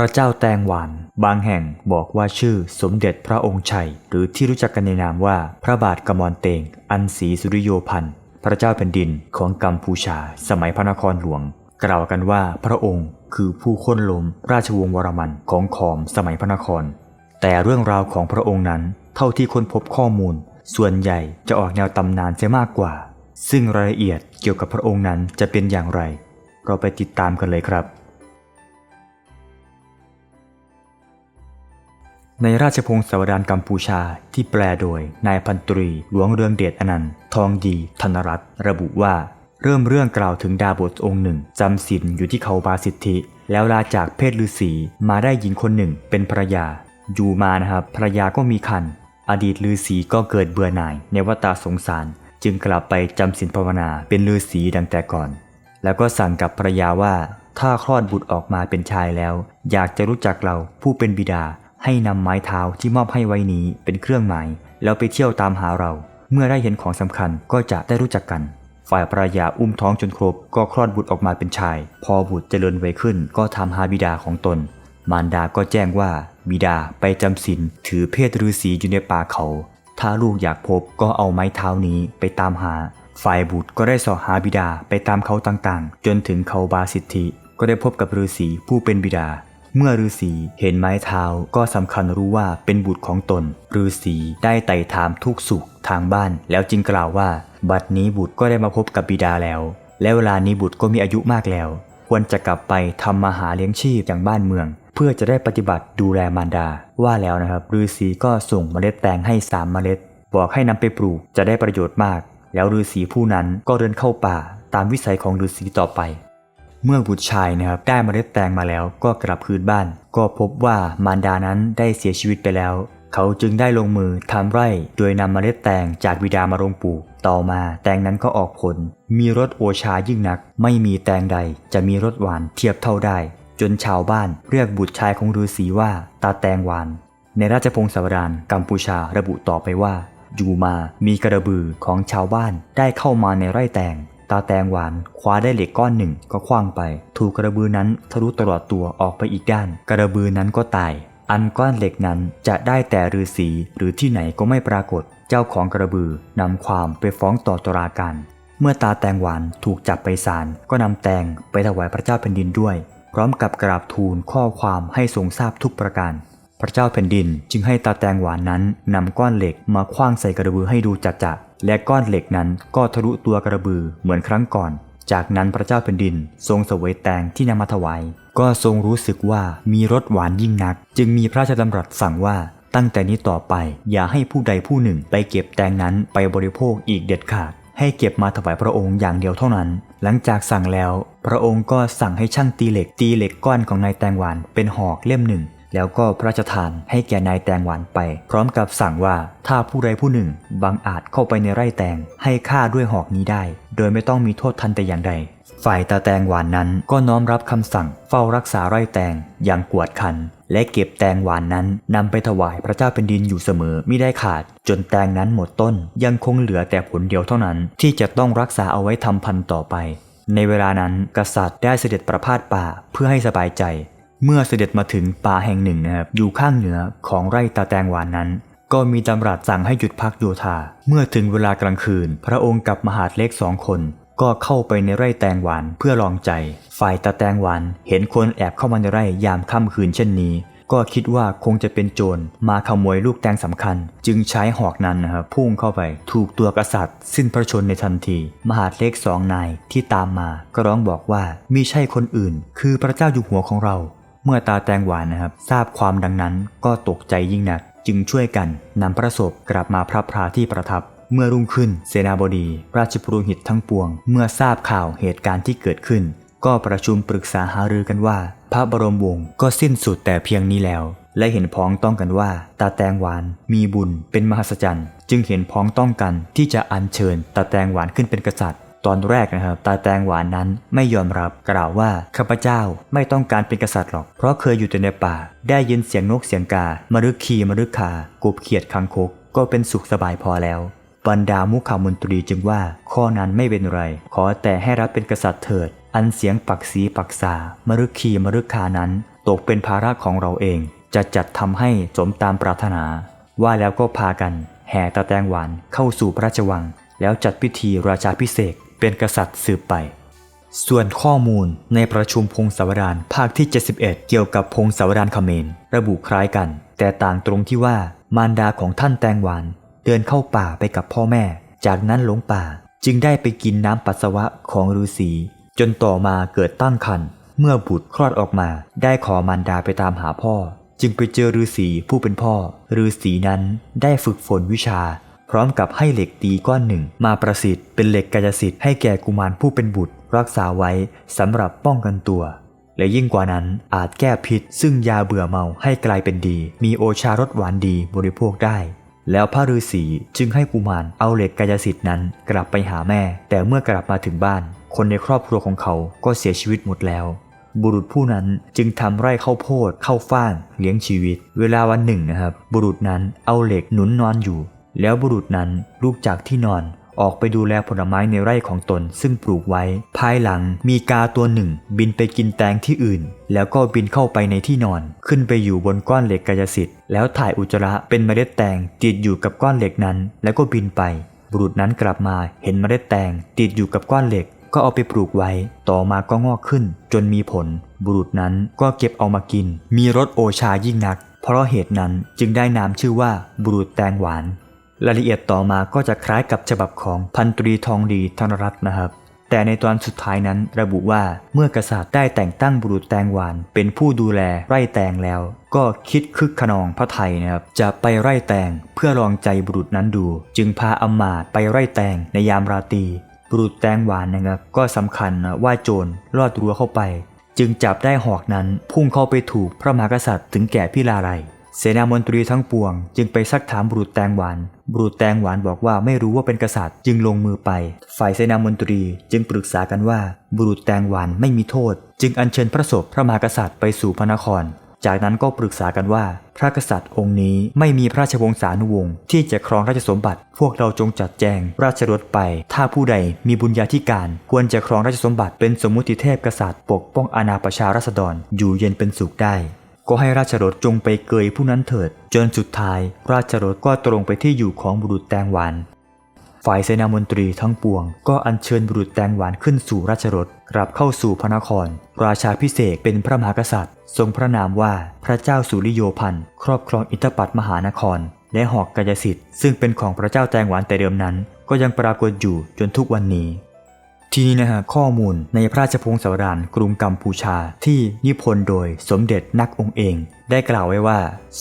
พระเจ้าแตงหวานบางแห่งบอกว่าชื่อสมเด็จพระองค์ชัย หรือที่รู้จักกันในนามว่าพระบาทกมลเตง อันศรีสุริโยพันธ์พระเจ้าแผ่นดินของกัมพูชา สมัยพระนครหลวง กล่าวกันว่าพระองค์คือผู้ค้นล้มราชวงศ์วรมันของขอมสมัยพระนคร แต่เรื่องราวของพระองค์นั้น เท่าที่ค้นพบข้อมูล ส่วนใหญ่จะออกแนวตำนานเสียมากกว่า ซึ่งรายละเอียดเกี่ยวกับพระองค์นั้นจะเป็นอย่างไร เราไปติดตามกันเลยครับ ในราชพงศาวดารกัมพูชาที่แปลโดยนายพันตรีหลวงเรืองเดชอนันต์ทองดีธนรัตน์ระบุว่า เริ่มเรื่องกล่าวถึงดาบทองค์หนึ่งจำศีลอยู่ที่เขาบาสิทธิ แล้วลาจากเพศฤาษีมาได้หญิงคนหนึ่งเป็นภรรยา อยู่มานะครับภรรยาก็มีคันอดีตฤาษีก็เกิดเบื่อหน่ายในวัฏสงสาร จึงกลับไปจำศีลภาวนาเป็นฤาษีดังแต่ก่อน แล้วก็สั่งกับภรรยาว่า ถ้าคลอดบุตรออกมาเป็นชายแล้ว อยากจะรู้จักเราผู้เป็นบิดา ให้นำไม้เท้าที่มอบให้ไว้นี้เป็นเครื่องหมาย แล้วไปเที่ยวตามหาเรา เมื่อได้เห็นของสำคัญก็จะได้รู้จักกัน ฝ่ายภรรยาอุ้มท้องจนครบ ก็คลอดบุตรออกมาเป็นชาย พอบุตรเจริญวัยขึ้น ก็ทำหาบิดาของตน มารดาก็แจ้งว่า บิดาไปจำศีลถือเพศฤาษีอยู่ในป่าเขา ถ้าลูกอยากพบก็เอาไม้เท้านี้ไปตามหา ฝ่ายบุตรก็ได้สอหาบิดาไปตามเขาต่างๆ จนถึงเขาบาสิทธิก็ได้พบกับฤาษีผู้เป็นบิดา เมื่อฤาษีเห็นไม้เท้าก็สำคัญรู้ว่าเป็นบุตรของตนฤาษีได้ไต่ถามทุกสุขทางบ้าน แล้วจึงกล่าวว่า บัดนี้บุตรก็ได้มาพบกับบิดาแล้ว และเวลานี้บุตรก็มีอายุมากแล้ว ควรจะกลับไปทำมาหาเลี้ยงชีพอย่างบ้านเมือง เพื่อจะได้ปฏิบัติดูแลมารดา ว่าแล้วนะครับฤาษีก็ส่งเมล็ดแตงให้สามเมล็ด บอกให้นำไปปลูกจะได้ประโยชน์มาก แล้วฤาษีผู้นั้นก็เดินเข้าป่า ตามวิสัยของฤาษีต่อไป เมื่อบุตรชายนะครับได้เมล็ดแตงมาแล้วก็กลับคืนบ้าน ก็พบว่ามารดานั้นได้เสียชีวิตไปแล้ว เขาจึงได้ลงมือทำไร่ โดยนำเมล็ดแตงจากบิดามาลงปลูก ต่อมาแตงนั้นก็ออกผล มีรสโอชายิ่งนัก ไม่มีแตงใดจะมีรสหวานเทียบเท่าได้ จนชาวบ้านเรียกบุตรชายของฤาษีว่าตาแตงหวาน ในราชพงศาวดารกัมพูชาระบุต่อไปว่าอยู่มามีกระบือของชาวบ้านได้เข้ามาในไร่แตง ตาแตงหวานคว้าได้เหล็กก้อนหนึ่งก็คว้างไป ถูกกระบือนั้นทะลุตลอดตัวออกไปอีกด้าน กระบือนั้นก็ตาย อันก้อนเหล็กนั้นจะได้แต่ฤาษีหรือที่ไหนก็ไม่ปรากฏ เจ้าของกระบือนำความไปฟ้องต่อตุลาการ เมื่อตาแตงหวานถูกจับไปศาลก็นำแตงไปถวายพระเจ้าแผ่นดินด้วย พร้อมกับกราบทูลข้อความให้ทรงทราบทุกประการพระเจ้าแผ่นดินจึงให้ตาแตงหวานนั้นนำก้อนเหล็กมาคว้างใส่กระบือให้ดูจัดจะ และก้อนเหล็กนั้นก็ทะลุตัวกระบือเหมือนครั้งก่อน จากนั้นพระเจ้าแผ่นดิน ทรงเสวยแตงที่นำมาถวาย ก็ทรงรู้สึกว่ามีรสหวานยิ่งนัก จึงมีพระราชดำรัสสั่งว่าตั้งแต่นี้ต่อไปอย่าให้ผู้ใดผู้หนึ่งไปเก็บแตงนั้นไปบริโภคอีกเด็ดขาด ให้เก็บมาถวายพระองค์อย่างเดียวเท่านั้น หลังจากสั่งแล้ว พระองค์ก็สั่งให้ช่างตีเหล็กตีเหล็กก้อนของนายแตงหวานเป็นหอกเล่มหนึ่ง แล้วก็พระราชทานให้แก่นายแตงหวานไป พร้อมกับสั่งว่าถ้าผู้ใดผู้หนึ่งบังอาจเข้าไปในไร่แตงให้ฆ่าด้วยหอกนี้ได้ โดยไม่ต้องมีโทษทันแต่อย่างใด ฝ่ายตาแตงหวานนั้นก็น้อมรับคำสั่งเฝ้ารักษาไร่แตงอย่างกวดขัน และเก็บแตงหวานนั้นนำไปถวายพระเจ้าแผ่นดินอยู่เสมอไม่ได้ขาด จนแตงนั้นหมดต้นยังคงเหลือแต่ผลเดียวเท่านั้นที่จะต้องรักษาเอาไว้ทำพันธุ์ต่อไป ในเวลานั้นกษัตริย์ได้เสด็จประพาสป่าเพื่อให้สบายใจ เมื่อเสด็จมาถึงป่าแห่งหนึ่งนะครับอยู่ข้างเหนือของไร่ตาแตงหวานนั้น ก็มีดำรัสสั่งให้หยุดพักโยธา เมื่อถึงเวลากลางคืน พระองค์กับมหาดเล็กสองคน ก็เข้าไปในไร่แตงหวานเพื่อลองใจ ฝ่ายตาแตงหวานเห็นคนแอบเข้ามาในไร่ยามค่ำคืนเช่นนี้ ก็คิดว่าคงจะเป็นโจรมาขโมยลูกแตงสำคัญ จึงใช้หอกนั้นนะครับพุ่งเข้าไป ถูกตัวกษัตริย์ สิ้นพระชนในทันที มหาดเล็กสองนายที่ตามมา ก็ร้องบอกว่ามิใช่คนอื่น คือพระเจ้าอยู่หัวของเรา เมื่อตาแตงหวานนะครับ ทราบความดังนั้นก็ตกใจยิ่งหนัก จึงช่วยกันนำพระศพกลับมาพระพราที่ประทับ เมื่อรุ่งขึ้นเสนาบดี ราชปุโรหิตทั้งปวง เมื่อทราบข่าวเหตุการณ์ที่เกิดขึ้น ก็ประชุมปรึกษาหารือกันว่า พระบรมวงศ์ก็สิ้นสุดแต่เพียงนี้แล้ว และเห็นพ้องต้องกันว่า ตาแตงหวานมีบุญเป็นมหัศจรรย์ จึงเห็นพ้องต้องกันที่จะอัญเชิญตาแตงหวานขึ้นเป็นกษัตริย์ ตอนแรกนะครับตาแตงหวานนั้นไม่ยอมรับกล่าวว่าข้าพเจ้าไม่ต้องการเป็นกษัตริย์หรอก เพราะเคยอยู่แต่ในป่า ได้ยินเสียงนกเสียงกา มรึกคีมรึกคากบเขียดคังคก ก็เป็นสุขสบายพอแล้วบรรดามุขามนตรีจึงว่าข้อนั้นไม่เป็นไร ขอแต่ให้รับเป็นกษัตริย์เถิด อันเสียงปักสีปักษามรึกคีมรึกคานั้น ตกเป็นภาระของเราเอง จะจัดทำให้สมตามปรารถนา ว่าแล้วก็พากัน แห่ตาแตงหวานเข้าสู่พระราชวัง แล้วจัดพิธีราชาพิเศษ เป็นกษัตริย์สืบไป ส่วนข้อมูลในประชุมพงศาวดารภาคที่ 71 เกี่ยวกับพงศาวดารเขมร ระบุคล้ายกัน แต่ต่างตรงที่ว่ามารดาของท่านแตงหวาน เดินเข้าป่าไปกับพ่อแม่ จากนั้นหลงป่าจึงได้ไปกินน้ำปัสสาวะของฤาษีจนต่อมาเกิดตั้งครรภ์เมื่อบุตรคลอดออกมาได้ขอมารดาไปตามหาพ่อ จึงไปเจอฤาษีผู้เป็นพ่อฤาษีนั้นได้ฝึกฝนวิชา พร้อมกับให้เหล็กตีก้อนหนึ่ง มาประสิทธิ์เป็นเหล็กกายสิทธิ์ให้แก่กุมารผู้เป็นบุตร รักษาไว้สำหรับป้องกันตัว และยิ่งกว่านั้นอาจแก้พิษ ซึ่งยาเบื่อเมาให้กลายเป็นดี มีโอชารสหวานดีบริโภคได้ แล้วพระฤาษีจึงให้กุมารเอาเหล็กกายสิทธิ์นั้น กลับไปหาแม่ แต่เมื่อกลับมาถึงบ้าน คนในครอบครัวของเขาก็เสียชีวิตหมดแล้วบุรุษผู้นั้นจึงทำไร่ข้าวโพดเข้าฟ่างเลี้ยงชีวิต เวลาวันหนึ่งนะครับ บุรุษนั้นเอาเหล็กหนุนนอนอยู่ แล้วบุรุษนั้นลุกจากที่นอนออกไปดูแลผลไม้ในไร่ของตนซึ่งปลูกไว้ ภายหลังมีกาตัวหนึ่ง บินไปกินแตงที่อื่น แล้วก็บินเข้าไปในที่นอน ขึ้นไปอยู่บนก้อนเหล็กกายสิทธิ์แล้วถ่ายอุจจาระเป็นเมล็ดแตงติดอยู่กับก้อนเหล็กนั้น แล้วก็บินไป บุรุษนั้นกลับมาเห็นเมล็ดแตงติดอยู่กับก้อนเหล็ก ก็เอาไปปลูกไว้ ต่อมาก็งอกขึ้น จนมีผล บุรุษนั้นก็เก็บเอามากิน มีรสโอชายิ่งนัก เพราะเหตุนั้นจึงได้นามชื่อว่าบุรุษแตงหวาน รายละเอียดต่อมาก็จะคล้ายกับฉบับของพันตรีทองดีธนรัตน์นะครับ แต่ในตอนสุดท้ายนั้นระบุว่าเมื่อกษัตริย์ได้แต่งตั้งบุรุษแตงหวาน เป็นผู้ดูแลไร่แตงแล้ว ก็คิดคึกขนองพระไทยนะครับจะไปไร่แตงเพื่อลองใจบุรุษนั้นดู จึงพาอำมาตย์ไปไร่แตงในยามราตรีบุรุษแตงหวานนะครับก็สำคัญว่าโจรลอดรั้วเข้าไป จึงจับได้หอกนั้นพุ่งเข้าไปถูกพระมหากษัตริย์ถึงแก่พิลาไลย เสนามนตรีทั้งปวง จึงไปซักถามบุรุษแตงหวาน บุรุษแตงหวานบอกว่าไม่รู้ว่าเป็นกษัตริย์จึงลงมือไป ฝ่ายเสนามนตรีจึงปรึกษากันว่า บุรุษแตงหวานไม่มีโทษ จึงอัญเชิญพระศพพระมหากษัตริย์ไปสู่พระนคร จากนั้นก็ปรึกษากันว่า พระกษัตริย์องค์นี้ไม่มีพระราชวงศานุวงศ์ที่จะครองราชสมบัติ พวกเราจงจัดแจงราชรถไป ถ้าผู้ใดมีบุญญาธิการ ควรจะครองราชสมบัติเป็นสมมุติเทพกษัตริย์ ปกป้องอาณาประชาราษฎรอยู่เย็นเป็นสุขได้ ก็ให้ราชรถจงไปเกยผู้นั้นเถิด จนสุดท้าย ราชรถก็ตรงไปที่อยู่ของบุรุษแตงหวาน ฝ่ายเสนามนตรีทั้งปวง ก็อัญเชิญบุรุษแตงหวานขึ้นสู่ราชรถกลับเข้าสู่พระนคร ราชาพิเศษเป็นพระมหากษัตริย์ ทรงพระนามว่าพระเจ้าสุริโยพันธ์ครอบครองอิทธปัตมหานคร และหอกกายสิทธิ์ซึ่งเป็นของพระเจ้าแตงหวานแต่เดิมนั้น ก็ยังปรากฏอยู่จนทุกวันนี้ ทีนี้นะฮะข้อมูลในพระราชพงศาวดารกรุงกัมพูชาที่นิพนธ์โดยสมเด็จนักองค์เอง ได้กล่าวไว้ว่า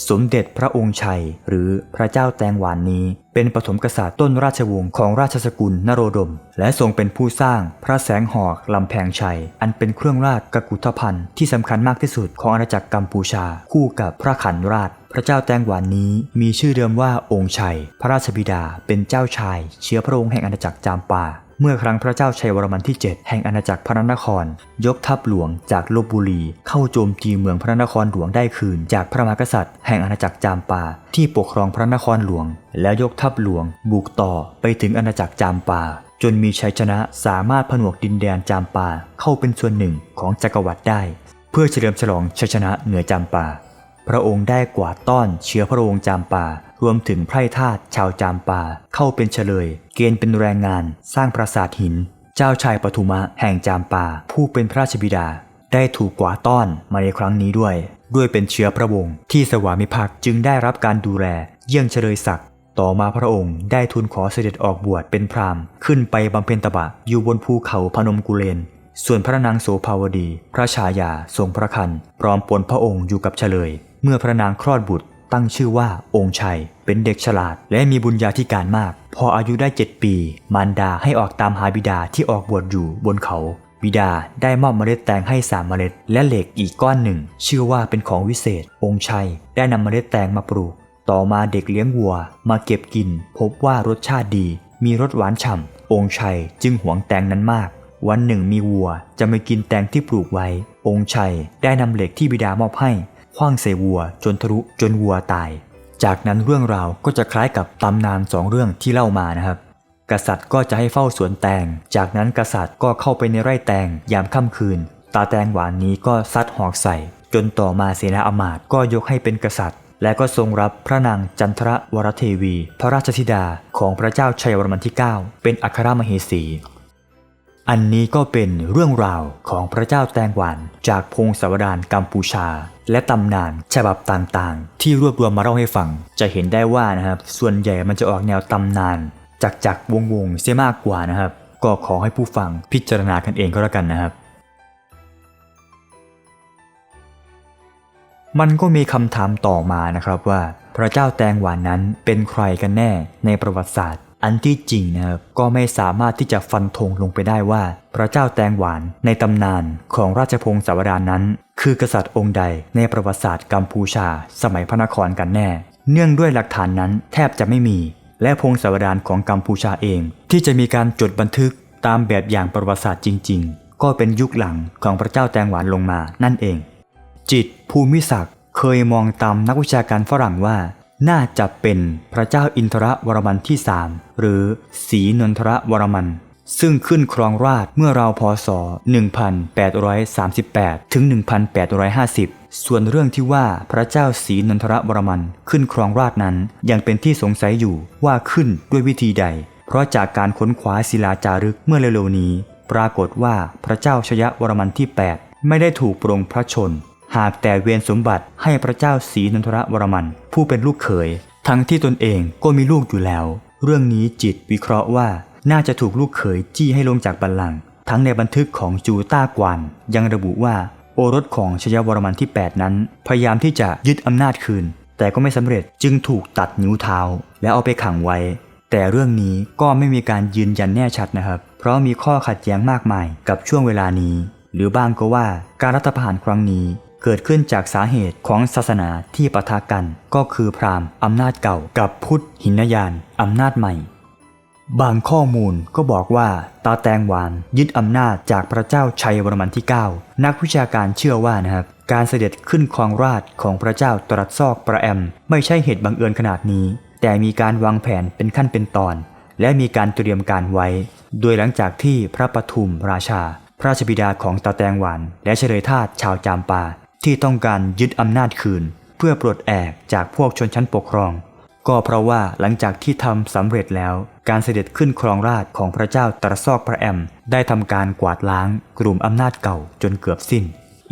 สมเด็จพระองค์ชัย หรือพระเจ้าแตงหวานนี้ เป็นปฐมกษัตริย์ต้นราชวงศ์ของราชสกุลนโรดม และทรงเป็นผู้สร้างพระแสงหอกลำแพงชัย อันเป็นเครื่องราชกกุฏภัณฑ์ที่สำคัญมากที่สุดของอาณาจักรกัมพูชา คู่กับพระขันราชพระเจ้าแตงหวานนี้มีชื่อเดิมว่าองค์ชัย พระราชบิดาเป็นเจ้าชาย เชื้อพระองค์แห่งอาณาจักรจามปา เมื่อครั้งพระเจ้าชัยวรมันที่ 7 แห่งอาณาจักรพระนคร ยกทัพหลวงจากลบบุรี เข้าโจมตีเมืองพระนครหลวงได้คืน จากพระมหากษัตริย์แห่งอาณาจักรจามปา ที่ปกครองพระนครหลวง แล้วยกทัพหลวง บุกต่อไปถึงอาณาจักรจามปา จนมีชัยชนะสามารถผนวกดินแดนจามปาเข้าเป็นส่วนหนึ่งของจักรวรรดิได้ เพื่อเฉลิมฉลองชัยชนะเหนือจามปา พระองค์ได้กวาดต้อนเชื้อพระองค์จามปา รวมถึงไพร่ทาสชาวจามปาเข้าเป็นเฉลย เกณฑ์เป็นแรงงาน สร้างปราสาทหิน เจ้าชายปทุมะแห่งจามปาผู้เป็นพระราชบิดา ได้ถูกกวาดต้อนมาในครั้งนี้ด้วย ด้วยเป็นเชื้อพระวงศ์ที่สวามิภักดิ์จึงได้รับการดูแล เยี่ยงเฉลยศักดิ์ต่อมาพระองค์ได้ทูลขอเสด็จออกบวชเป็นพราหมณ์ ขึ้นไปบำเพ็ญตบะอยู่บนภูเขาพนมกุเลน ส่วนพระนางโสภาวดี พระชายาทรงพระคันพร้อมปนพระองค์อยู่กับเฉลย เมื่อพระนางคลอดบุตร ตั้งชื่อว่าองค์ชัย เป็นเด็กฉลาด และมีบุญญาธิการมาก พออายุได้เจ็ดปี มารดาให้ออกตามหาบิดาที่ออกบวชอยู่บนเขาบิดาได้มอบเมล็ดแตงให้สามเมล็ด และเหล็กอีกก้อนหนึ่ง ชื่อว่าเป็นของวิเศษ องค์ชัย ได้นำเมล็ดแตงมาปลูก ต่อมาเด็กเลี้ยงวัว มาเก็บกิน พบว่ารสชาติดี มีรสหวานฉ่ำองค์ชัยจึงหวงแตงนั้นมาก วันหนึ่งมีวัวจะไมากินแตงที่ปลูกไว้ องค์ชัยได้นำเหล็กที่บิดามอบให้ คว้างใส่วัวจนทะลุจนวัวตาย จากนั้นเรื่องราวก็จะคล้ายกับตำนานสองเรื่องที่เล่ามานะครับ กษัตริย์ก็จะให้เฝ้าสวนแตง จากนั้นกษัตริย์ก็เข้าไปในไร่แตงยามค่ำคืน ตาแตงหวานนี้ก็ซัดหอกใส่จจนต่อมาเสนาอมาตย์ก็ยกให้เป็นกษัตริย์ และก็ทรงรับพระนางจันทรวรเทวี พระราชธิดาของพระเจ้าชัยวรมันที่ 9 เป็นอัครมเหสี อันนี้ก็เป็นเรื่องราวของพระเจ้าแตงหวานจากพงศาวดารกัมพูชา และตำนานฉบับต่างๆ ที่รวบรวมมาเล่าให้ฟัง จะเห็นได้ว่านะครับ ส่วนใหญ่มันจะออกแนวตำนาน จากจากวงวงๆเสียมากกว่านะครับ ก็ขอให้ผู้ฟังพิจารณากันเองก็แล้วกันนะครับ มันก็มีคำถามต่อมานะครับว่า พระเจ้าแตงหวานนั้นเป็นใครกันแน่ในประวัติศาสตร์ อันที่จริงนะครับก็ไม่สามารถที่จะฟันธงลงไปได้ว่า พระเจ้าแตงหวานในตำนานของราชพงศาวดารนั้น คือกษัตริย์องค์ใดในประวัติศาสตร์กัมพูชา สมัยพระนครกันแน่ เนื่องด้วยหลักฐานนั้นแทบจะไม่มี และพงศาวดารของกัมพูชาเอง ที่จะมีการจดบันทึกตามแบบอย่างประวัติศาสตร์จริง ๆ ก็เป็นยุคหลังของพระเจ้าแตงหวานลงมานั่นเอง จิตภูมิศักดิ์เคยมองตามนักวิชาการฝรั่งว่า น่าจะเป็นพระเจ้าอินทรวรมันที่3หรือศรีนนทรวรมัน ซึ่งขึ้นครองราชเมื่อราวพศ 1838 ถึง 1850 ส่วนเรื่องที่ว่าพระเจ้าศรีนนทรวรมันขึ้นครองราชนั้นยังเป็นที่สงสัยอยู่ว่าขึ้นด้วยวิธีใด เพราะจากการค้นคว้าศิลาจารึกเมื่อเร็วๆนี้ ปรากฏว่าพระเจ้าชยวรมันที่ 8 ไม่ได้ถูกปรงพระชน หากแต่เวียนสมบัติให้พระเจ้าศรีนันทรวรมัน ผู้เป็นลูกเขย ทั้งที่ตนเองก็มีลูกอยู่แล้ว เรื่องนี้จิตวิเคราะห์ว่าน่าจะถูกลูกเขยจี้ให้ลงจากบัลลังก์ทั้งในบันทึกของจูต้ากวนยังระบุว่าโอรสของชยวรมันที่ 8 นั้น พยายามที่จะยึดอำนาจคืน แต่ก็ไม่สำเร็จจึงถูกตัดนิ้วเท้า และเอาไปขังไว้ แต่เรื่องนี้ก็ไม่มีการยืนยันแน่ชัดนะครับ เพราะมีข้อขัดแย้งมากมายกับช่วงเวลานี้ หรือบางก็ว่าการรัฐประหารครั้งนี้ เกิดขึ้นจากสาเหตุของศาสนาที่ปะทะกัน ก็คือพราหมณ์อำนาจเก่ากับพุทธหินยานอำนาจใหม่ บางข้อมูลก็บอกว่าตาแตงหวานยึดอำนาจจากพระเจ้าชัยวรมันที่ 9 นักวิชาการเชื่อว่านะครับการเสด็จขึ้นครองราชของพระเจ้าตรัสซอกประแอม ไม่ใช่เหตุบังเอิญขนาดนี้ แต่มีการวางแผนเป็นขั้นเป็นตอน และมีการเตรียมการไว้ โดยหลังจากที่พระปทุมราชา พระราชบิดาของตาแตงหวานและเฉลยทาสชาวจามปา ที่ต้องการยึดอำนาจคืน เพื่อปลดแอกจากพวกชนชั้นปกครอง ก็เพราะว่าหลังจากที่ทำสำเร็จแล้ว การเสด็จขึ้นครองราชของพระเจ้าตรซอกพระแอม ได้ทำการกวาดล้างกลุ่มอำนาจเก่าจนเกือบสิ้น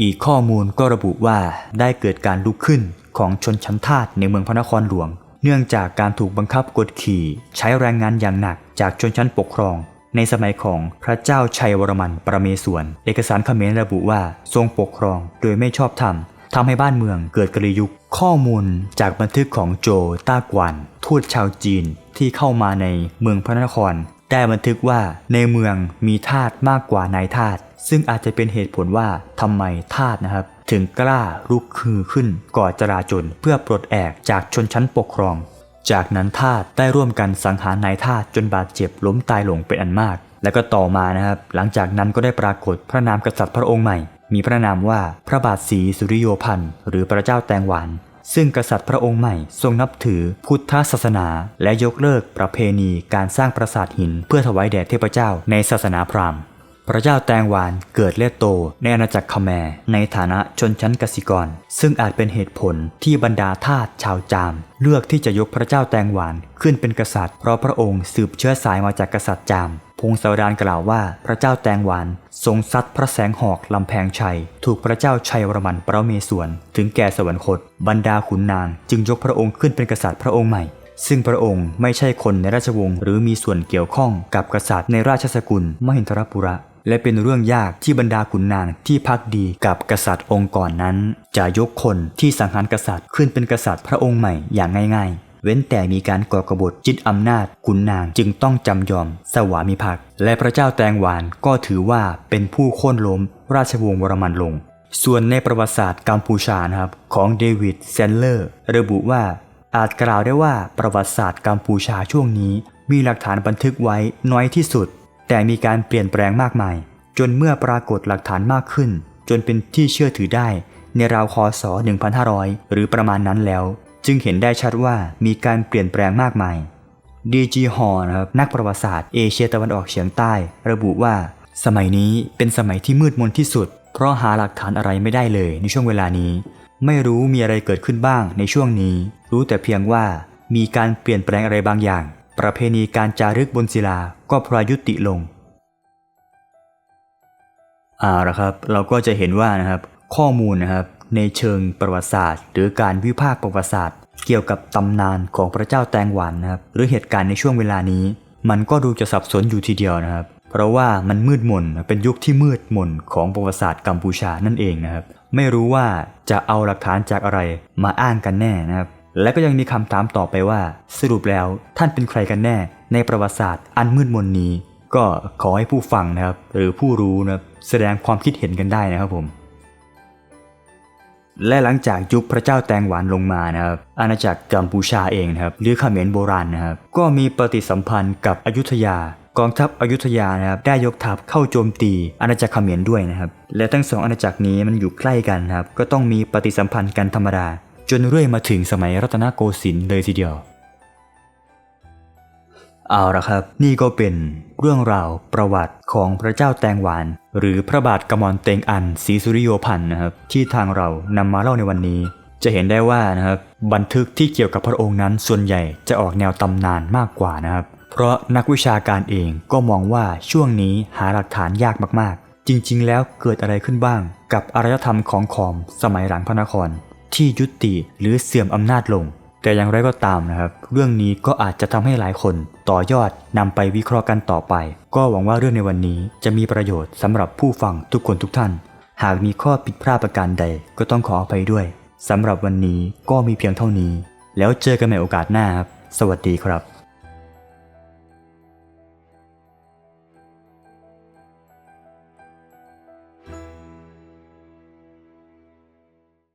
อีกข้อมูลก็ระบุว่าได้เกิดการลุกขึ้นของชนชั้นทาสในเมืองพระนครหลวง เนื่องจากการถูกบังคับกดขี่ ใช้แรงงานอย่างหนักจากชนชั้นปกครอง ในสมัยของพระเจ้าชัยวรมันประเมศวร เอกสารเขมรระบุว่าทรงปกครองโดยไม่ชอบธรรมทำให้บ้านเมืองเกิดกลยุคข้อมูลจากบันทึกของโจต้ากวนทูตชาวจีนที่เข้ามาในเมืองพระนคร ได้บันทึกว่าในเมืองมีทาสมากกว่านายทาสซึ่งอาจจะเป็นเหตุผลว่าทำไมทาสนะครับ ถึงกล้าลุกคือขึ้นก่อจราจนเพื่อปลดแอกจากชนชั้นปกครอง จากนั้นทาสได้ร่วมกันสังหารนายทาสจนบาดเจ็บล้มตายหลงเป็นอันมาก แล้วก็ต่อมานะครับ หลังจากนั้นก็ได้ปรากฏพระนามกษัตริย์พระองค์ใหม่ มีพระนามว่าพระบาทศรีสุริโยพันธ์หรือพระเจ้าแตงหวานซึ่งกษัตริย์พระองค์ใหม่ทรงนับถือพุทธศาสนา และยกเลิกประเพณีการสร้างปราสาทหินเพื่อถวายแด่เทพเจ้าในศาสนาพราหมณ์ พระเจ้าแตงหวานเกิดและโตในอาณาจักรคแมรในฐานะชนชั้นกสิกร ซึ่งอาจเป็นเหตุผลที่บรรดาทาสชาวจาม เลือกที่จะยกพระเจ้าแตงหวานขึ้นเป็นกษัตริย์เพราะพระองค์สืบเชื้อสายมาจากกษัตริย์จาม พงศาวดารกล่าวว่าพระเจ้าแตงหวานทรงซัดพระแสงหอกลำแพงชัย ถูกพระเจ้าชัยวรมันประเมศวรถึงแก่สวรรคต บรรดาขุนนาง จึงยกพระองค์ขึ้นเป็นกษัตริย์พระองค์ใหม่ซึ่งพระองค์ไม่ใช่คนในราชวงศ์หรือมีส่วนเกี่ยวข้องกับกษัตริย์ในราชสกุลมหินทรปุระ และเป็นเรื่องยากที่บรรดาขุนนางที่พักดีกับกษัตริย์องค์ก่อนนั้น จะยกคนที่สังหารกษัตริย์ขึ้นเป็นกษัตริย์พระองค์ใหม่อย่างง่าย ๆ เว้นแต่มีการก่อกบฏยึดอำนาจขุนนางจึงต้องจำยอม สวามิภักดิ์และพระเจ้าแตงหวานก็ถือว่าเป็นผู้โค่นล้ม ราชวงศ์วรมันลง ส่วนในประวัติศาสตร์กัมพูชานะครับของเดวิดเซนเลอร์ระบุว่าอาจกล่าวได้ว่าประวัติศาสตร์กัมพูชาช่วงนี้ มีหลักฐานบันทึกไว้น้อยที่สุด แต่มีการเปลี่ยนแปลงมากมาย จนเมื่อปรากฏหลักฐานมากขึ้น จนเป็นที่เชื่อถือได้ในราวคศ 1500 หรือประมาณนั้นแล้ว จึงเห็นได้ชัดว่ามีการเปลี่ยนแปลงมากมายดีจีฮอนะครับนักประวัติศาสตร์เอเชียตะวันออกเฉียงใต้ ระบุว่า สมัยนี้เป็นสมัยที่มืดมนที่สุด เพราะหาหลักฐานอะไรไม่ได้เลยในช่วงเวลานี้ ไม่รู้มีอะไรเกิดขึ้นบ้างในช่วงนี้ รู้แต่เพียงว่ามีการเปลี่ยนแปลงอะไรบางอย่าง ประเพณีการจารึกบนศิลาก็พลอยยุติลงอ่าละครับเราก็จะเห็นว่านะครับข้อมูลนะครับในเชิงประวัติศาสตร์ หรือการวิพากษ์ประวัติศาสตร์ เกี่ยวกับตำนานของพระเจ้าแตงหวันนะครับหรือเหตุการณ์ในช่วงเวลานี้ มันก็ดูจะสับสนอยู่ทีเดียวนะครับ เพราะว่ามันมืดมนเป็นยุคที่มืดมนของประวัติศาสตร์กัมพูชานั่นเองนะครับ ไม่รู้ว่าจะเอาหลักฐานจากอะไรมาอ้างกันแน่นะครับ และก็ยังมีคำถามต่อไปว่า สรุปแล้วท่านเป็นใครกันแน่ในประวัติศาสตร์อันมืดมนนี้ ก็ขอให้ผู้ฟังนะครับ หรือผู้รู้นะครับแสดงความคิดเห็นกันได้นะครับผม และหลังจากยุคพระเจ้าแตงหวานลงมานะครับ อาณาจักรกัมพูชาเองนะครับหรือเขมรโบราณนะครับ ก็มีปฏิสัมพันธ์กับอยุธยากองทัพอยุธยานะครับได้ยกทัพเข้าโจมตีอาณาจักรเขมรด้วยนะครับ และทั้งสองอาณาจักรนี้มันอยู่ใกล้กันนะครับ ก็ต้องมีปฏิสัมพันธ์กันธรรมดา จนเรื่อยมาถึงสมัยรัตนโกสินทร์เลยทีเดียว เอาละครับ นี่ก็เป็นเรื่องราวประวัติของพระเจ้าแตงหวาน หรือพระบาทกมลเตงอันศรีสุริโยพันธ์นะครับ ที่ทางเรานำมาเล่าในวันนี้ จะเห็นได้ว่านะครับบันทึกที่เกี่ยวกับพระองค์นั้นส่วนใหญ่จะออกแนวตำนานมากกว่านะครับ เพราะนักวิชาการเองก็มองว่าช่วงนี้หาหลักฐานยากมากๆ จริงๆ แล้วเกิดอะไรขึ้นบ้าง กับอารยธรรมของขอมสมัยหลังพระนคร ที่ยุติหรือเสื่อมอำนาจลง แต่อย่างไรก็ตามนะครับ เรื่องนี้ก็อาจจะทำให้หลายคนต่อยอดนำไปวิเคราะห์กันต่อไป ก็หวังว่าเรื่องในวันนี้จะมีประโยชน์สำหรับผู้ฟังทุกคนทุกท่าน หากมีข้อผิดพลาดประการใดก็ต้องขออภัยด้วยสำหรับวันนี้ก็มีเพียงเท่านี้ แล้วเจอกันใหม่โอกาสหน้าครับ สวัสดีครับ